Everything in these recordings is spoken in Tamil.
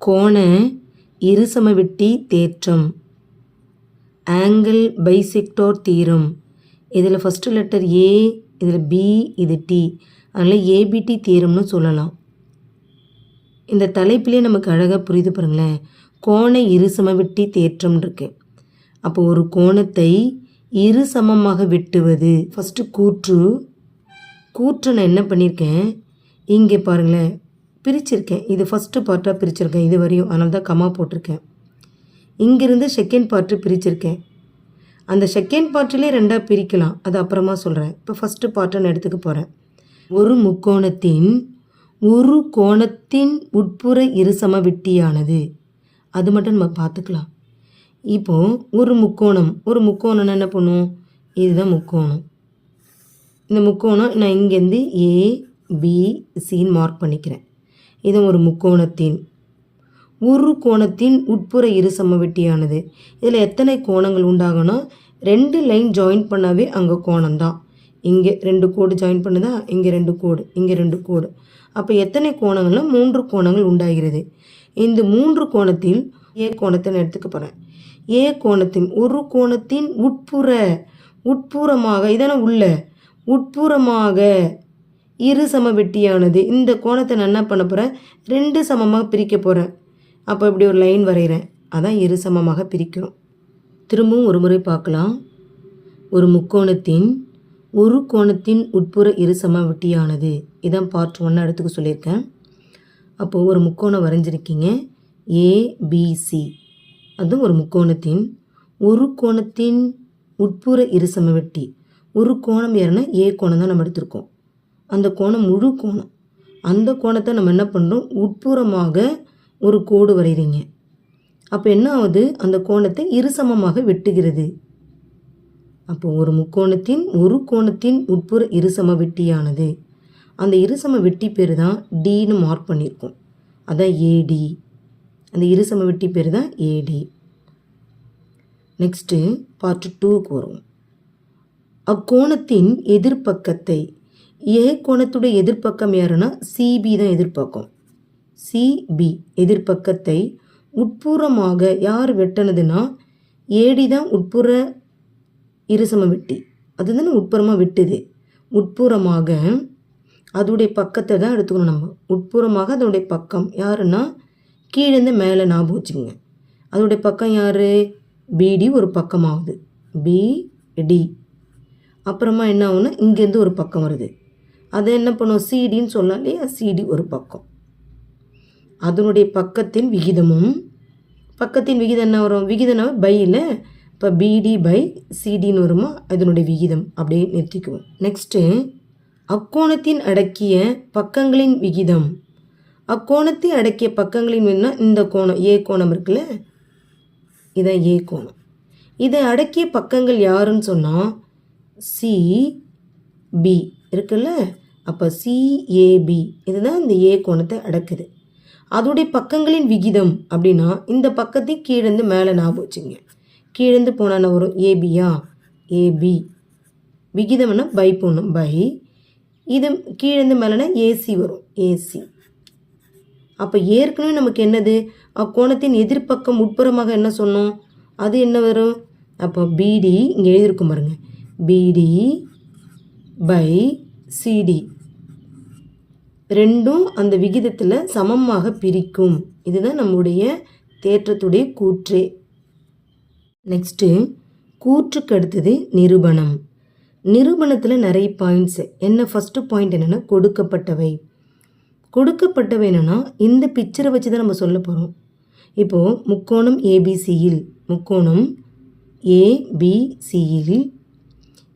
கோண இருசமவெட்டி தேற்றம். ஆங்கிள் பைசெக்டார் தீரம் இதில் ஃபஸ்ட்டு லெட்டர் ஏ இதில் பி இது டி அதனால் ஏபிடி தீரம்னு சொல்லலாம். இந்த தலைப்பிலே நமக்கு அழகாக புரியுது பாருங்களேன். கோண இருசமவெட்டி தேற்றம் இருக்கு. அப்போ ஒரு கோணத்தை இரு சமமாக வெட்டுவது ஃபஸ்ட்டு கூற்று. கூற்று நான் என்ன பண்ணியிருக்கேன் இங்கே பாருங்களேன். பிரிச்சிருக்கேன். இது ஃபஸ்ட்டு பார்ட்டாக பிரிச்சிருக்கேன். இது வரையும் அதனால தான் கம்மா போட்டிருக்கேன். இங்கிருந்து செகண்ட் பார்ட்டு பிரிச்சிருக்கேன். அந்த செகண்ட் பார்ட்டிலே ரெண்டாக பிரிக்கலாம். அது அப்புறமா சொல்கிறேன் இப்போ ஃபஸ்ட்டு பார்ட்டை நான் எடுத்துக்க போகிறேன் ஒரு முக்கோணத்தின் ஒரு கோணத்தின் உட்புற இருசமவெட்டியானது அது மட்டும் நம்ம பார்த்துக்கலாம். இப்போ ஒரு முக்கோணம். ஒரு முக்கோணம்னா என்ன பண்ணும்? இதுதான் முக்கோணம். இந்த முக்கோணம் நான் இங்கேருந்து ஏ பி சின்னு மார்க் பண்ணிக்கிறேன். இது ஒரு முக்கோணத்தின் ஒரு கோணத்தின் உட்புற இரு சமவெட்டியானது. இதில் எத்தனை கோணங்கள் உண்டாகணும் ரெண்டு லைன் ஜாயின் பண்ணாவே அங்கே கோணம் தான் இங்கே ரெண்டு கோடு ஜாயின் பண்ணுதா இங்கே ரெண்டு கோடு இங்கே ரெண்டு கோடு. அப்போ எத்தனை கோணங்கள்னா மூன்று கோணங்கள் உண்டாகிறது. இந்த மூன்று கோணத்தில் ஏ கோணத்தை நான் எடுத்துக்க போகிறேன் ஏ கோணத்தின் ஒரு கோணத்தின் உட்புற உட்புறமாக இதான உள்ள உட்புறமாக இரு சமவெட்டியானது இந்த கோணத்தை நான் என்ன பண்ண போகிறேன் ரெண்டு சமமாக பிரிக்க போகிறேன் அப்போ இப்படி ஒரு லைன் வரைகிறேன். அதான் இரு சமமாக பிரிக்கிறோம். திரும்பவும் ஒரு முறை பார்க்கலாம். ஒரு முக்கோணத்தின் ஒரு கோணத்தின் உட்புற இரு சமவெட்டியானது இதான் பார்ட் ஒன்று எடுத்துக்க சொல்லியிருக்கேன். அப்போது ஒரு முக்கோணம் வரைஞ்சிருக்கீங்க. ஏபிசி அதுவும் ஒரு முக்கோணத்தின் ஒரு கோணத்தின் உட்புற இரு சமவெட்டி ஒரு கோணம் ஏறுனா ஏ கோணம் தான் நம்ம எடுத்திருக்கோம். அந்த கோணம் முழு கோணம். அந்த கோணத்தை நம்ம என்ன பண்ணுறோம் உட்புறமாக ஒரு கோடு வரைகிறீங்க அப்போ என்ன ஆகுது? அந்த கோணத்தை இருசமமாக வெட்டுகிறது. அப்போ ஒரு முக்கோணத்தின் ஒரு கோணத்தின் உட்புற இருசம வெட்டியானது. அந்த இருசம வெட்டி பேர் தான் டின்னு மார்க் பண்ணியிருக்கோம். அதான் ஏடி அந்த இருசம வெட்டி பேர் தான் ஏடி நெக்ஸ்ட்டு பார்ட் டூக்கு வருவோம். அக்கோணத்தின் எதிர்ப்பக்கத்தை ஏ கோணத்துடைய எதிர்ப்பக்கம் யாருன்னா? சிபி தான் எதிர்ப்பக்கம். சிபி எதிர்ப்பக்கத்தை உட்புறமாக யார் வெட்டினதுன்னா? ஏடி தான் உட்புற இருசம வெட்டி. அதுதானே உட்புறமாக வெட்டுது. உட்புறமாக அதோடைய பக்கத்தை தான் எடுத்துக்கணும் நம்ம. உட்புறமாக அதோடைய பக்கம் யாருன்னா? கீழேருந்து மேலே ஞாபகம் வச்சுக்கோங்க. அதோடைய பக்கம் யார்? பிடி ஒரு பக்கமாகுது. பிடி அப்புறமா என்ன ஆகுன்னா இங்கேருந்து ஒரு பக்கம் வருது. அதை என்ன பண்ணும்? சிடின்னு சொல்லலாம் இல்லையா? சிடி ஒரு பக்கம். அதனுடைய பக்கத்தின் விகிதமும் பக்கத்தின் விகிதம் என்ன வரும்? விகிதம்னா பையில் இப்போ பிடி பை சிடின்னு வருமா? அதனுடைய விகிதம் அப்படியே நிறுத்திக்குவோம். நெக்ஸ்ட்டு அக்கோணத்தின் அடக்கிய பக்கங்களின் விகிதம். அக்கோணத்தை அடக்கிய பக்கங்களின் விகிதம்னா இந்த கோணம் ஏ கோணம் இருக்குல்ல? இதான் ஏ கோணம். இதை அடக்கிய பக்கங்கள் யாருன்னு சொன்னால் சி பி இருக்குல்ல? அப்போ சிஏபி இதுதான் இந்த ஏ கோணத்தை அடக்குது. அதோடைய பக்கங்களின் விகிதம் அப்படின்னா இந்த பக்கத்தையும் கீழேருந்து மேலே ஞாபகம் வச்சுங்க. கீழேருந்து போனால் வரும்? ஏபியா ஏபி விகிதம்னா பை போகணும் பை. இது கீழேருந்து மேலேனா ஏசி வரும். ஏசி அப்போ ஏற்கனவே நமக்கு என்னது? அக்கோணத்தின் எதிர்ப்பக்கம் உட்புறமாக என்ன சொன்னோம்? அது என்ன வரும்? அப்போ பிடி இங்கே எழுதியிருக்கும் பாருங்க. பிடி பை சிடி ரெண்டும் அந்த விகிதத்தில் சமமாக பிரிக்கும். இதுதான் நம்முடைய தேற்றத்துடைய கூற்றே. நெக்ஸ்ட்டு கூற்றுக்கு அடுத்தது நிரூபணம். நிரூபணத்தில் நிறைய பாயிண்ட்ஸு என்ன ஃபஸ்ட்டு பாயிண்ட் என்னென்னா கொடுக்கப்பட்டவை. கொடுக்கப்பட்டவை என்னென்னா இந்த பிக்சரை வச்சு தான் நம்ம சொல்ல போகிறோம் இப்போது முக்கோணம் ஏபிசியில் முக்கோணம் ஏபிசியில்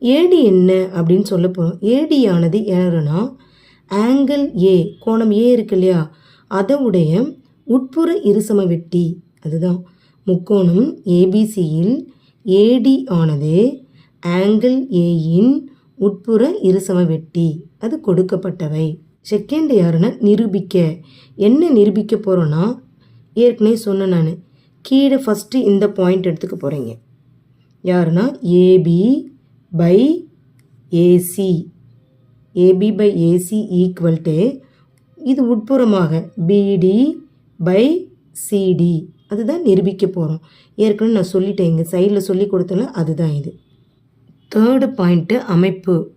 ஏடி என்ன அப்படின்னு சொல்ல போகிறோம் ஏடியானது ஆனது யாருன்னா ஆங்கிள் ஏ கோணம் ஏ இருக்கு இல்லையா? அதோடைய உட்புற இருசம வெட்டி அதுதான். முக்கோணம் ஏபிசியில் ஏடி ஆனது ஆங்கிள் ஏயின் உட்புற இருசம வெட்டி அது கொடுக்கப்பட்டவை. செகண்ட் யாருன்னா நிரூபிக்க. என்ன நிரூபிக்க போகிறோன்னா ஏற்கனவே சொன்னேன் நான். கீழே ஃபஸ்ட்டு இந்த பாயிண்ட் எடுத்துக்க போகிறீங்க யாருன்னா A B by A C A B by A C equal to இது உட்புறமாக பிடி பை சிடி அதுதான் நிரூபிக்க போகிறோம் ஏற்கனவே நான் சொல்லிட்டேன். எங்கள் சைடில் சொல்லி கொடுத்தல அதுதான் இது. தேர்டு பாயிண்ட்டு அமைப்பு.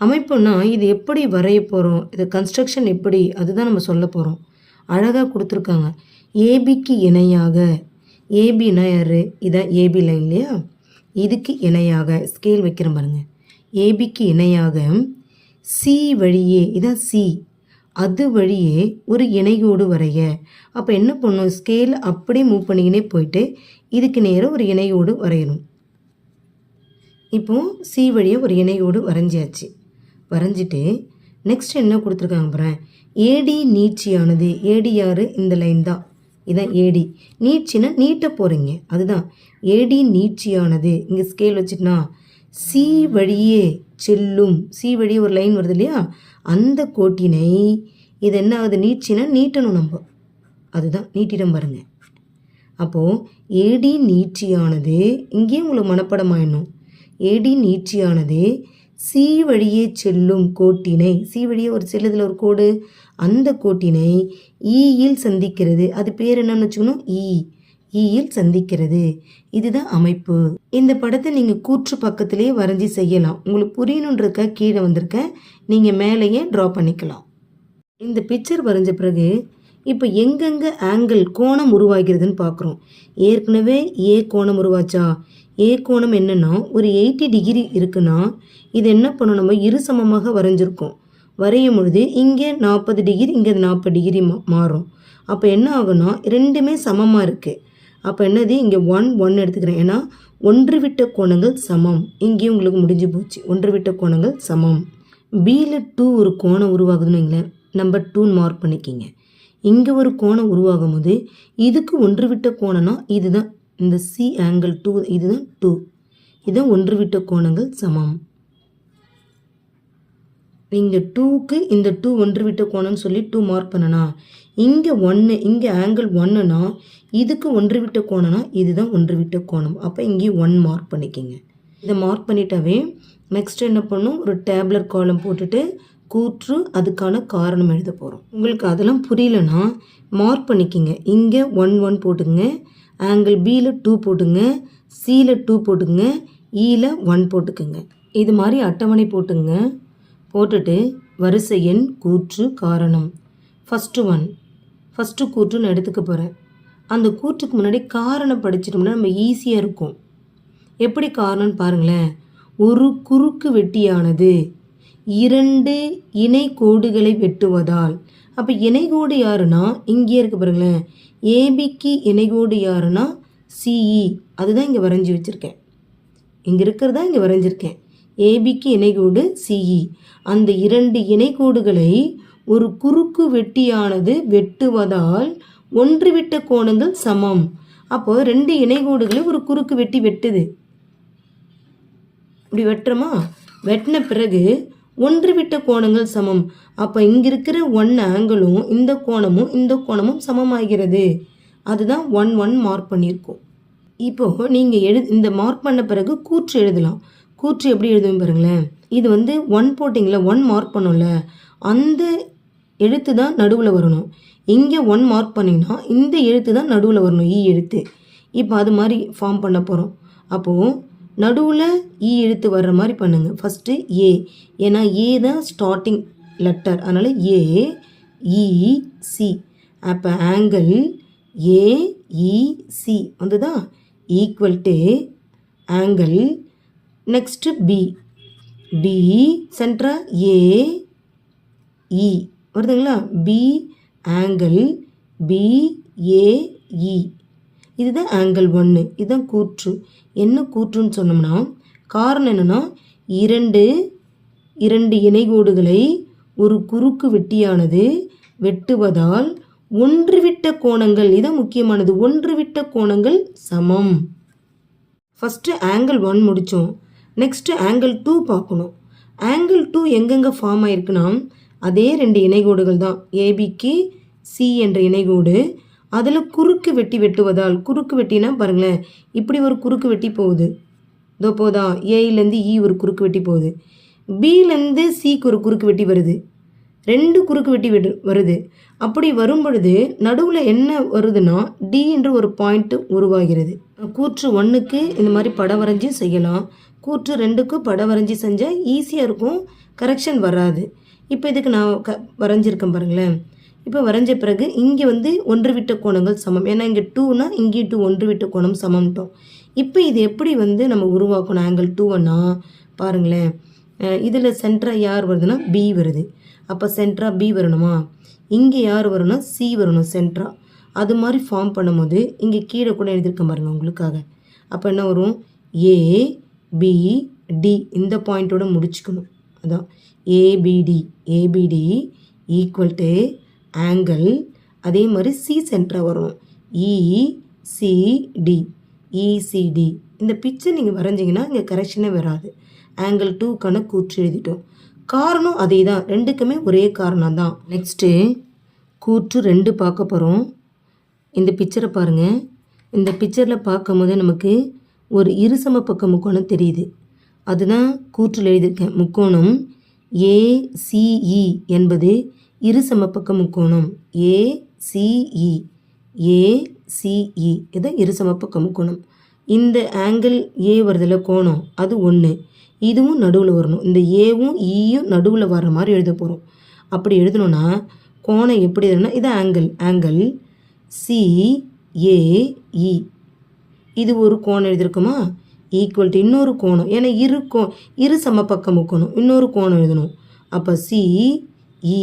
அமைப்புனா இது எப்படி வரைய போகிறோம் இது கன்ஸ்ட்ரக்ஷன் எப்படி? அதுதான் நம்ம சொல்ல போகிறோம் அழகாக கொடுத்துருக்காங்க. ஏபிக்கு இணையாக. ஏபினா யார்? இதான் ஏபி லைன் இல்லையா? இதுக்கு இணையாக. ஸ்கேல் வைக்கிறேன் பாருங்க. ஏபிக்கு இணையாக சி வழியே இதான் சி அது வழியே ஒரு இணையோடு வரைய. அப்போ என்ன பண்ணும்? ஸ்கேல் அப்படியே மூவ் பண்ணிக்கினே போயிட்டு இதுக்கு நேராக ஒரு இணையோடு வரையணும். இப்போ சி வழியை ஒரு இணையோடு வரைஞ்சியாச்சு வரைஞ்சிட்டு நெக்ஸ்ட் என்ன கொடுத்துருக்காங்க பாரு ஏடி நீட்சியானது. ஏடி யார்? இந்த லைன் தான். இதான் ஏடி நீட்சினா நீட்ட போகிறீங்க அதுதான். ஏடி நீட்சியானது. இங்கே ஸ்கேல் வச்சுட்டுனா சி வழியே செல்லும். சி வழியே ஒரு லைன் வருது இல்லையா? அந்த கோட்டினை இது என்ன ஆகுது? நீட்சினா நீட்டணும் நம்ம. அதுதான். நீட்டிடம் பாருங்க. அப்போது ஏடி நீட்சியானது இங்கேயும் உங்களுக்கு மனப்படமாயிடணும் ஏடி நீட்சியானது சி வழியே செல்லும் கோட்டினை சி வழியே ஒரு செல்லுதில் ஒரு கோடு அந்த கோட்டினை e ஈயில் சந்திக்கிறது. அது பேர் என்னன்னு வச்சுக்கணும்? ஈ ஈயில் சந்திக்கிறது. இதுதான் அமைப்பு. இந்த படத்தை நீங்கள் கூற்று பக்கத்திலேயே வரைஞ்சி செய்யலாம். உங்களுக்கு புரியணுன்றக்க கீழே வந்திருக்க நீங்கள் மேலேயே ட்ரா பண்ணிக்கலாம். இந்த பிக்சர் வரைஞ்ச பிறகு இப்போ எங்கெங்கே ஆங்கிள் கோணம் உருவாகிறதுன்னு பார்க்குறோம். ஏற்கனவே ஏ கோணம் உருவாச்சா? ஏ கோணம் என்னென்னா ஒரு எயிட்டி டிகிரி இருக்குன்னா இது என்ன பண்ணணும்? நம்ம இரு சமமாக வரைஞ்சிருக்கோம். வரையும் பொழுது இங்கே நாற்பது டிகிரி இங்கே நாற்பது டிகிரி மா மாறும். அப்போ என்ன ஆகும்னா ரெண்டுமே சமமாக இருக்குது அப்போ என்னது? இங்கே ஒன் ஒன் எடுத்துக்கிறேன். ஏன்னா ஒன்று விட்ட கோணங்கள் சமம். இங்கேயும் உங்களுக்கு முடிஞ்சு போச்சு. ஒன்று விட்ட கோணங்கள் சமம். பியில் டூ ஒரு கோணம் உருவாகுதுன்னு வைங்களேன். நம்பர் டூன்னு மார்க் பண்ணிக்கிங்க. இங்கே ஒரு கோணம் உருவாகும் போது இதுக்கு ஒன்று விட்ட கோணம்னா இதுதான் இந்த சி ஆங்கிள் டூ இதுதான் டூ இதுதான் ஒன்று விட்ட கோணங்கள் சமம். இங்கே டூக்கு இந்த டூ ஒன்று விட்ட கோணம்னு சொல்லி டூ மார்க் பண்ணனா இங்கே ஒன்று இங்கே ஆங்கிள் ஒன்றுனா இதுக்கு ஒன்று விட்ட கோணம்னா இதுதான் ஒன்று விட்ட கோணம். அப்போ இங்கேயும் ஒன் மார்க் பண்ணிக்கிங்க. இதை மார்க் பண்ணிட்டாவே நெக்ஸ்ட் என்ன பண்ணும்? ஒரு டேப்லர் காலம் போட்டுட்டு கூற்று அதுக்கான காரணம் எழுத போகிறோம் உங்களுக்கு அதெல்லாம் புரியலனா மார்க் பண்ணிக்கிங்க. இங்கே ஒன் ஒன் போட்டுங்க ஆங்கிள் பியில் டூ போட்டுங்க சியில் டூ போட்டுங்க ஈயில் e ஒன் போட்டுக்குங்க. இது மாதிரி அட்டவணை போட்டுங்க. போட்டுட்டு வரிசை எண் கூற்று காரணம். ஃபஸ்ட்டு ஒன் ஃபஸ்ட்டு கூற்றுன்னு எடுத்துக்க போகிறேன் அந்த கூற்றுக்கு முன்னாடி காரணம் படிச்சிட்டோம்னா நம்ம ஈஸியாக இருக்கும். எப்படி காரணம்னு பாருங்களேன். ஒரு குறுக்கு வெட்டியானது இரண்டு இணை கோடுகளை வெட்டுவதால். அப்போ இணைகோடு யாருன்னா? இங்கே இருக்குது பாருங்களேன். ஏபிக்கு இணைகோடு யாருன்னா? C e. அதுதான் இங்கே வரைஞ்சி வச்சுருக்கேன். இங்கே இருக்கிறதா? இங்கே வரைஞ்சிருக்கேன். ஏபிக்கு இணைகோடு சிஇ e. அந்த இரண்டு இணைகோடுகளை ஒரு குறுக்கு வெட்டியானது வெட்டுவதால் ஒன்று விட்ட கோணங்கள் சமம். அப்போது ரெண்டு இணைகோடுகளை ஒரு குறுக்கு வெட்டி வெட்டுது. இப்படி வெட்டுறோமா? வெட்டின பிறகு ஒன்று விட்ட கோணங்கள் சமம். அப்போ இங்கே இருக்கிற ஒன் ஆங்கிளும் இந்த கோணமும் இந்த கோணமும் சமமாகிறது. அதுதான் ஒன் ஒன் மார்க் பண்ணியிருக்கோம். இப்போது நீங்கள் எழு இந்த மார்க் பண்ண பிறகு கூற்று எழுதலாம். கூற்று எப்படி எழுதுவேன் பாருங்களேன். இது வந்து ஒன் போட்டிங்களா ஒன் மார்க் பண்ணோம்ல அந்த எழுத்து தான் நடுவில் வரணும். இங்கே ஒன் மார்க் பண்ணிங்கன்னா இந்த எழுத்து தான் நடுவில் வரணும் ஈ எழுத்து. இப்போ அது மாதிரி ஃபார்ம் பண்ண போகிறோம் அப்போது நடுவில் ஈ e எழுத்து வர்ற மாதிரி பண்ணுங்கள் ஃபஸ்ட்டு ஏ ஏன்னா ஏ தான் ஸ்டார்டிங் லெட்டர் அதனால் ஏ இசி சி அப்போ ஆங்கிள் ஏஇசி வந்துதா equal to angle next B B சென்ட்ரா AE வருதுங்களா? B angle B A E e. இதுதான் ஆங்கிள் ஒன்று இதுதான் கூற்று. என்ன கூற்றுன்னு சொன்னோம்னா காரணம் என்னென்னா இரண்டு இரண்டு இணைகோடுகளை ஒரு குறுக்கு வெட்டியானது வெட்டுவதால் ஒன்றுவிட்ட கோணங்கள் இதான் முக்கியமானது ஒன்றுவிட்ட கோணங்கள் சமம். ஃபஸ்ட்டு ஆங்கிள் ஒன் முடித்தோம் நெக்ஸ்ட்டு ஆங்கிள் டூ பார்க்கணும். ஆங்கிள் டூ எங்கெங்கே ஃபார்ம் ஆயிருக்குன்னா அதே ரெண்டு இணைகோடுகள் தான். ஏபிக்கு சி என்ற இணைகோடு அதில் குறுக்கு வெட்டி வெட்டுவதால் குறுக்கு வெட்டினா பாருங்களேன் இப்படி ஒரு குறுக்கு வெட்டி போகுது. இதோ போதா ஏயிலேருந்து இ e ஒரு குறுக்கு வெட்டி போகுது. பிலேருந்து சிக்கு ஒரு குறுக்கு வெட்டி வருது. ரெண்டு குறுக்கு வெட்டி விடு வருது. அப்படி வரும் பொழுது நடுவில் என்ன வருதுன்னா டி என்ற ஒரு பாயிண்ட்டு உருவாகிறது. கூற்று ஒன்றுக்கு இந்த மாதிரி படம் வரைஞ்சி செய்யலாம். கூற்று ரெண்டுக்கு படம் வரைஞ்சி செஞ்சால் ஈஸியாக இருக்கும். கரெக்ஷன் வராது. இப்போ இதுக்கு நான் க வரைஞ்சிருக்கேன் பாருங்களேன். இப்போ வரைஞ்ச பிறகு இங்கே வந்து ஒன்று விட்ட கோணங்கள் சமம். ஏன்னா இங்கே டூனா இங்கே டூ ஒன்று விட்ட கோணம் சமம்ட்டோம். இப்போ இது எப்படி வந்து நம்ம உருவாக்கணும்? ஆங்கிள் டூவன்னா பாருங்களேன். இதில் சென்டராக யார் வருதுன்னா பி வருது. அப்போ சென்டராக பி வரணுமா? இங்கே யார் வரணும்னா சி வரணும் சென்டரா அது மாதிரி ஃபார்ம் பண்ணும்போது இங்கே கீழே கூட எழுதியிருக்க பாருங்கள் உங்களுக்காக. அப்போ என்ன வரும்? ஏ பி டி இந்த பாயிண்ட்டோட முடிச்சுக்கணும். அதான். A B D A B D equal to angle அதே மாதிரி சி சென்டராக வரும் இசிடி இசிடி இந்த பிக்சர் நீங்கள் வரைஞ்சிங்கன்னா இங்கே கரெக்ஷனே வராது. ஆங்கிள் டூக்கான கூற்று எழுதிட்டோம். காரணம் அதே தான் ரெண்டுக்குமே ஒரே காரணம் தான். நெக்ஸ்ட்டு கூற்று ரெண்டு பார்க்க போகிறோம் இந்த பிக்சரை பாருங்கள் இந்த பிக்சரில் பார்க்கும்போது நமக்கு ஒரு இருசம பக்க முக்கோணம் தெரியுது. அதுதான் கூற்றில் எழுதியிருக்கேன் முக்கோணம் ஏசிஇ e என்பது இரு பக்க முக்கோணம் ஏசிஇ ஏசிஇ இது இரு பக்க முக்கோணம் இந்த ஆங்கிள் ஏ வருதுல கோணம் அது ஒன்று இதுவும் நடுவில் வரணும். இந்த ஏவும் ஈயும் நடுவில் வர்ற மாதிரி எழுத போகிறோம் அப்படி எழுதணும்னா கோணம் எப்படி எழுதணும் இது ஆங்கிள் ஆங்கிள் சி இது ஒரு கோணம் எழுதியிருக்குமா? ஈக்குவல் டு இன்னொரு கோணம். ஏன்னா இரு கோ இரு சமப்பக்கம் முக்கணும் இன்னொரு கோணம் எழுதணும். அப்போ சி இ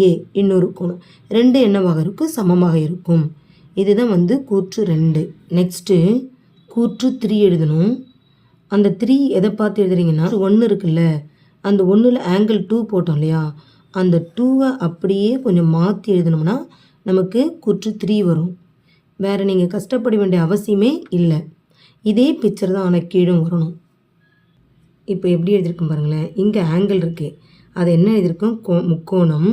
ஏ இன்னொரு கோணம் ரெண்டு என்னவாக இருக்கும்? சமமாக இருக்கும். இதுதான் வந்து கூற்று ரெண்டு. நெக்ஸ்ட்டு கூற்று த்ரீ எழுதணும். அந்த த்ரீ எதை பார்த்து எழுதுறீங்கன்னா ஒன்று இருக்குல்ல அந்த ஒன்றில் ஆங்கிள் டூ போட்டோம் இல்லையா அந்த டூவை அப்படியே கொஞ்சம் மாற்றி எழுதணும்னா நமக்கு கூற்று த்ரீ வரும். வேறு நீங்கள் கஷ்டப்பட வேண்டிய அவசியமே இல்லை. இதே பிக்சர் தான் ஆனால் கீழும் வரணும். இப்போ எப்படி எழுதியிருக்கும் பாருங்களேன். இங்கே ஆங்கிள் இருக்குது அது என்ன எழுதியிருக்கோம்? கோ முக்கோணம்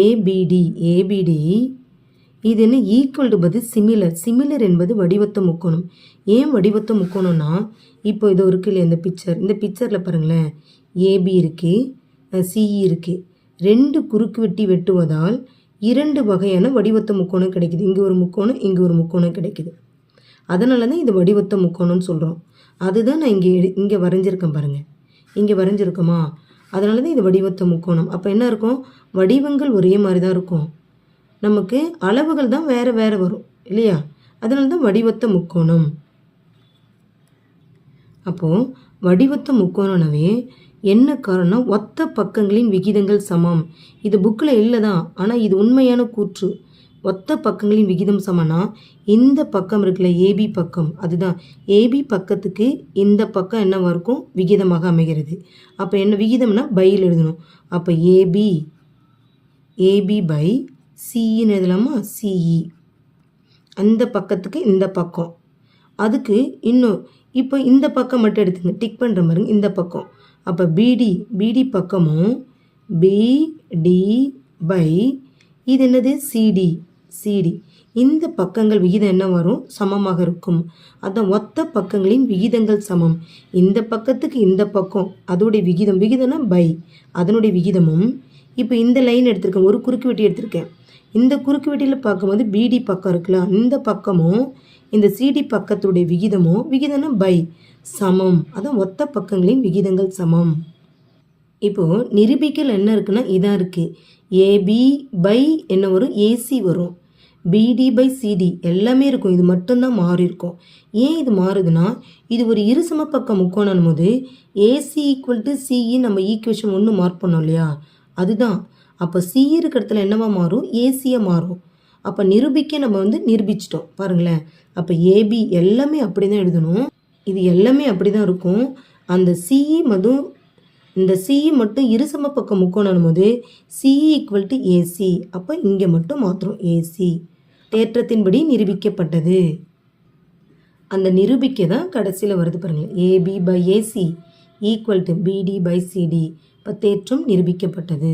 ஏபிடி ஏபிடி இது என்ன? ஈக்குவல் டு சிமிலர் சிமிலர் என்பது வடிவத்த முக்கோணம். ஏன் வடிவத்த முக்கோணம்னா இப்போ இது இருக்கு இல்லையா இந்த பிக்சர் இந்த பிக்சரில் பாருங்களேன். ஏபி இருக்குது சிஇ இருக்குது ரெண்டு குறுக்கு வெட்டி வெட்டுவதால் இரண்டு வகையான வடிவத்த முக்கோணம் கிடைக்குது. இங்கே ஒரு முக்கோணம் இங்கே ஒரு முக்கோணம் கிடைக்குது. அதனால தான் இது வடிவத்த முக்கோணம்னு சொல்கிறோம் அதுதான் நான் இங்கே எடு இங்கே வரைஞ்சிருக்கேன் பாருங்கள் இங்கே வரைஞ்சிருக்கோமா? அதனால தான் இது வடிவத்த முக்கோணம். அப்போ என்ன இருக்கும்? வடிவங்கள் ஒரே மாதிரி தான் இருக்கும். நமக்கு அளவுகள் தான் வேறு வேறு வரும் இல்லையா? அதனால தான் வடிவத்த முக்கோணம். அப்போது வடிவத்த முக்கோணம்னாவே என்ன காரணம் ஒத்த பக்கங்களின் விகிதங்கள் சமம். இது புக்கில் இல்லை தான் ஆனால் இது உண்மையான கூற்று. ஒத்த பக்கங்களின் விகிதம் சமனா? இந்த பக்கம் இருக்குல்ல ஏபி பக்கம். அதுதான். ஏபி பக்கத்துக்கு இந்த பக்கம் என்ன இருக்கும் விகிதமாக அமைகிறது. அப்போ என்ன விகிதம்னா பையில் எழுதணும். அப்போ ஏபி ஏபி பை சிஇன்னு எழுதலாமா? சிஇ அந்த பக்கத்துக்கு இந்த பக்கம். அதுக்கு இன்னும் இப்போ இந்த பக்கம் மட்டும் எடுத்துங்க. டிக் பண்ணுற மாதிரி இந்த பக்கம். அப்போ பிடி பிடி பக்கமும் பிடி பை இது என்னது? C D C D. இந்த பக்கங்கள் விகிதம் என்ன வரும்? சமமாக இருக்கும். அதான் ஒத்த பக்கங்களின் விகிதங்கள் சமம். இந்த பக்கத்துக்கு இந்த பக்கம். அதோடைய விகிதம் விகிதம்னா பை. அதனுடைய விகிதமும் இப்போ இந்த லைன் எடுத்திருக்கேன். ஒரு குறுக்கு வெட்டி எடுத்திருக்கேன். இந்த குறுக்கு வெட்டியில் பார்க்கும்போது பிடி பக்கம் இருக்குல்ல. இந்த பக்கமும் இந்த சிடி பக்கத்துடைய விகிதமும் விகிதம்னா பை. சமம். அதான் ஒத்த பக்கங்களின் விகிதங்கள் சமம். இப்போது நிரூபிக்கல் என்ன இருக்குன்னா இதான் இருக்குது ஏபி பை என்ன வரும்? ஏசி வரும். பிடி பை சிடி எல்லாமே இருக்கும். இது மட்டும்தான் மாறி இருக்கும். ஏன் இது மாறுதுன்னா இது ஒரு இருசம பக்க முக்கோணம் போது A C equal to C E நம்ம ஈக்குவேஷன் ஒன்று மார்க் பண்ணோம் இல்லையா? அதுதான். அப்போ சி இருக்கிற இடத்துல என்னவா மாறும்? ஏசியாக மாறும். அப்போ நிரூபிக்க நம்ம வந்து நிரூபிச்சிட்டோம். பாருங்களேன். அப்போ ஏபி எல்லாமே அப்படி தான் எழுதணும். இது எல்லாமே அப்படி தான் இருக்கும். அந்த சிஇ மதும் இந்த சிஇ மட்டும் இருசம பக்கம் முக்கோணும் போது சிஇ ஈக்குவல் டு ஏசி அப்போ இங்கே மட்டும் மாத்திரம் ஏசி தேற்றத்தின்படி நிரூபிக்கப்பட்டது. அந்த நிரூபிக்க தான் கடைசியில் வருது பாருங்கள் A B by A C equal to B D by C D இப்போ தேற்றம் நிரூபிக்கப்பட்டது.